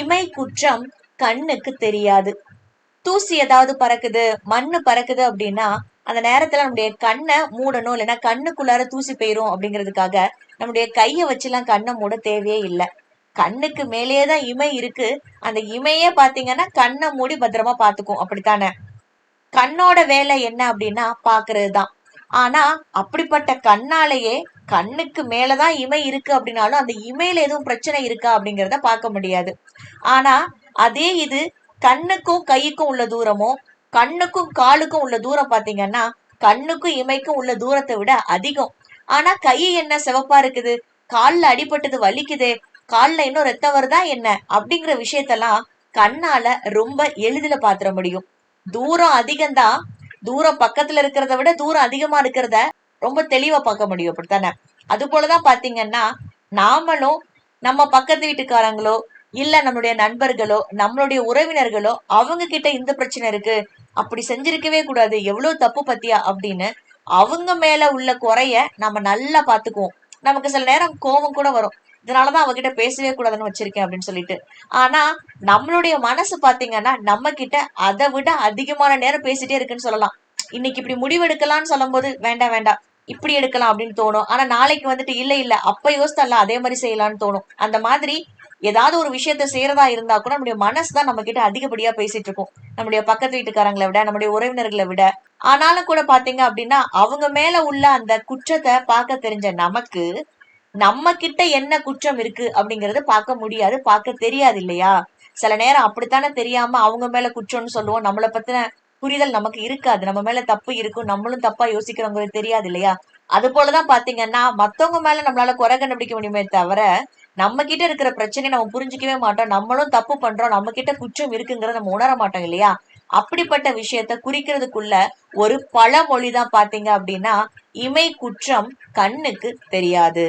இமை குற்றம் கண்ணுக்கு தெரியாது. தூசி ஏதாவது பறக்குது மண்ணு பறக்குது அப்படின்னா அந்த நேரத்துல நம்முடைய கண்ணை மூடணும் இல்லைன்னா கண்ணுக்குள்ளார தூசி போயிரும் அப்படிங்கிறதுக்காக நம்முடைய கையை வச்சுலாம் கண்ணை மூட தேவையே இல்லை. கண்ணுக்கு மேலேயே தான் இமை இருக்கு. அந்த இமையே பாத்தீங்கன்னா கண்ணை மூடி பத்திரமா பாத்துக்கும் அப்படித்தானே? கண்ணோட வேலை என்ன அப்படின்னா பாக்குறது தான். ஆனா அப்படிப்பட்ட கண்ணாலேயே கண்ணுக்கு மேலதான் இமை இருக்கு அப்படின்னாலும் அந்த இமையில எதுவும் பிரச்சனை இருக்கா அப்படிங்கிறத பார்க்க முடியாது. ஆனா அதே இது கண்ணுக்கும் கைக்கும் உள்ள தூரமோ கண்ணுக்கும் காலுக்கும் உள்ள தூரம் பாத்தீங்கன்னா கண்ணுக்கும் இமைக்கும் உள்ள தூரத்தை விட அதிகம். ஆனா கை என்ன சிவப்பா இருக்குது? கால்ல அடிபட்டது வலிக்குதே கால்ல இன்னும் ரத்தம் வருதா என்ன? அப்படிங்கிற விஷயத்தெல்லாம் கண்ணால ரொம்ப எளிதில பாத்துற முடியும். தூரம் அதிகம்தான். தூரம் பக்கத்துல இருக்கிறத விட தூரம் அதிகமா இருக்கிறத ரொம்ப தெளிவா பார்க்க முடியும். அப்படித்தானே? அது போலதான் பாத்தீங்கன்னா நாமளும் நம்ம பக்கத்து வீட்டுக்காரங்களோ இல்ல நம்மளுடைய நண்பர்களோ நம்மளுடைய உறவினர்களோ அவங்க கிட்ட இந்த பிரச்சனை இருக்கு. அப்படி செஞ்சிருக்கவே கூடாது. எவ்வளவு தப்பு பத்தியா? அப்படின்னு அவங்க மேல உள்ள குறைய நம்ம நல்லா பாத்துக்குவோம் நமக்கு சில நேரம் கோபம் கூட வரும். இதனாலதான் அவகிட்ட பேசவே கூடாதுன்னு வச்சிருக்கேன் அப்படின்னு சொல்லிட்டு. ஆனா நம்மளுடைய மனசு பாத்தீங்கன்னா நம்ம கிட்ட அதை விட அதிகமான நேரம் பேசிட்டே இருக்குன்னு சொல்லலாம். இன்னைக்கு இப்படி முடிவெடுக்கலாம்னு சொல்லும் போது வேண்டாம் வேண்டாம் இப்படி எடுக்கலாம் அப்படின்னு தோணும். ஆனா நாளைக்கு வந்துட்டு இல்ல இல்ல அப்ப யோசித்தல்ல அதே மாதிரி செய்யலாம்னு தோணும். அந்த மாதிரி ஏதாவது ஒரு விஷயத்த செய்யறதா இருந்தா கூட நம்முடைய மனசு தான் நம்ம கிட்ட அதிகப்படியா பேசிட்டு இருக்கும். நம்முடைய பக்கத்து வீட்டுக்காரங்களை விட நம்முடைய உறவினர்களை விட. ஆனாலும் கூட பாத்தீங்க அப்படின்னா அவங்க மேல உள்ள அந்த குற்றத்தை பார்க்க தெரிஞ்ச நமக்கு நம்ம கிட்ட என்ன குற்றம் இருக்கு அப்படிங்கறது பார்க்க முடியாது பார்க்க தெரியாது இல்லையா? சில நேரம் அப்படித்தானே தெரியாம அவங்க மேல குற்றம்னு சொல்லுவோம். நம்மளை பத்தின புரிதல் நமக்கு இருக்காது. நம்ம மேல தப்பு இருக்கும் நம்மளும் தப்பா யோசிக்கிறவங்களுக்கு தெரியாது இல்லையா அது போலதான் பாத்தீங்கன்னா மத்தவங்க மேல நம்மளால குறை கண்டுபிடிக்க முடியுமே தவிர நம்ம கிட்ட இருக்கிற பிரச்சனையை நம்ம புரிஞ்சுக்கவே மாட்டோம். நம்மளும் தப்பு பண்றோம். நம்ம கிட்ட குற்றம் இருக்குங்கிறத நம்ம உணர மாட்டோம் இல்லையா? அப்படிப்பட்ட விஷயத்த குறிக்கிறதுக்குள்ள ஒரு பழமொழி தான் பாத்தீங்க அப்படின்னா இமை குற்றம் கண்ணுக்கு தெரியாது.